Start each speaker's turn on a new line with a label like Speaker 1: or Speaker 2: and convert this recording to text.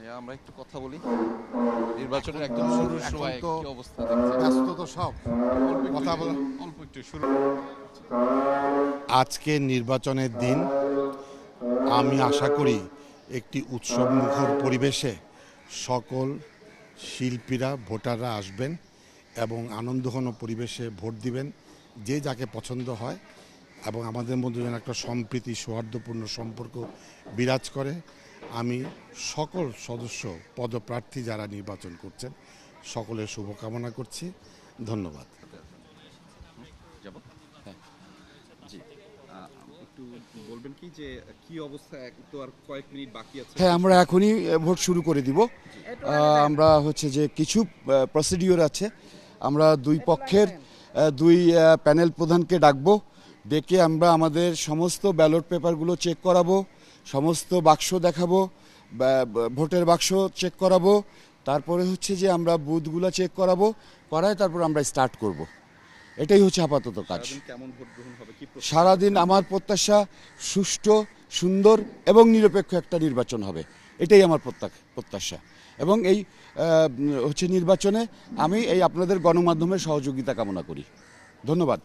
Speaker 1: ভাইয়া আমরা একটু কথা বলি। নির্বাচনের একদম শুরুর সময় কি অবস্থা দেখছেন?
Speaker 2: ব্যস্ত তো সব। কথা বলো।
Speaker 1: অল্প একটু শুরু।
Speaker 2: আজকে নির্বাচনের দিন আমি আশা করি একটি উৎসব মুখর পরিবেশে সকল শিল্পীরা ভোটাররা আসবেন এবং আনন্দঘন পরিবেশে ভোট দিবেন যে যাকে পছন্দ হয় এবং আমাদের মধ্যে যেন একটা সম্প্রীতি সৌহার্দ্যপূর্ণ সম্পর্ক বিরাজ করে। আমি সকল সদস্য পদপ্রার্থী যারা নির্বাচন করছেন সকলের শুভকামনা করছি। ধন্যবাদ।
Speaker 1: হ্যাঁ। জি।
Speaker 3: আহ, একটু বলবেন কি যে কি অবস্থা? তো আর কয়েক মিনিট বাকি আছে।
Speaker 4: হ্যাঁ আমরা এখনই ভোট শুরু করে দিব। আমরা হচ্ছে যে কিছু প্রসিডিওর আছে। আমরা দুই পক্ষের দুই প্যানেল প্রধানকে ডাকবো। ডেকে আমরা আমাদের সমস্ত ব্যালট পেপারগুলো চেক করাবো। সমস্ত বাক্স দেখাবো ভোটের বাক্স চেক করাবো তারপরে হচ্ছে যে আমরা বুথগুলো চেক করাবো করায় তারপর আমরা স্টার্ট করব। এটাই হচ্ছে আপাতত কাজ।
Speaker 3: সারাদিন
Speaker 4: আমার প্রত্যাশা সুষ্ঠু সুন্দর এবং নিরপেক্ষ একটা নির্বাচন হবে। এটাই আমার প্রত্যা- প্রত্যাশা। এবং এই হচ্ছে নির্বাচনে আমি এই আপনাদের গণমাধ্যমের সহযোগিতা কামনা করি। ধন্যবাদ।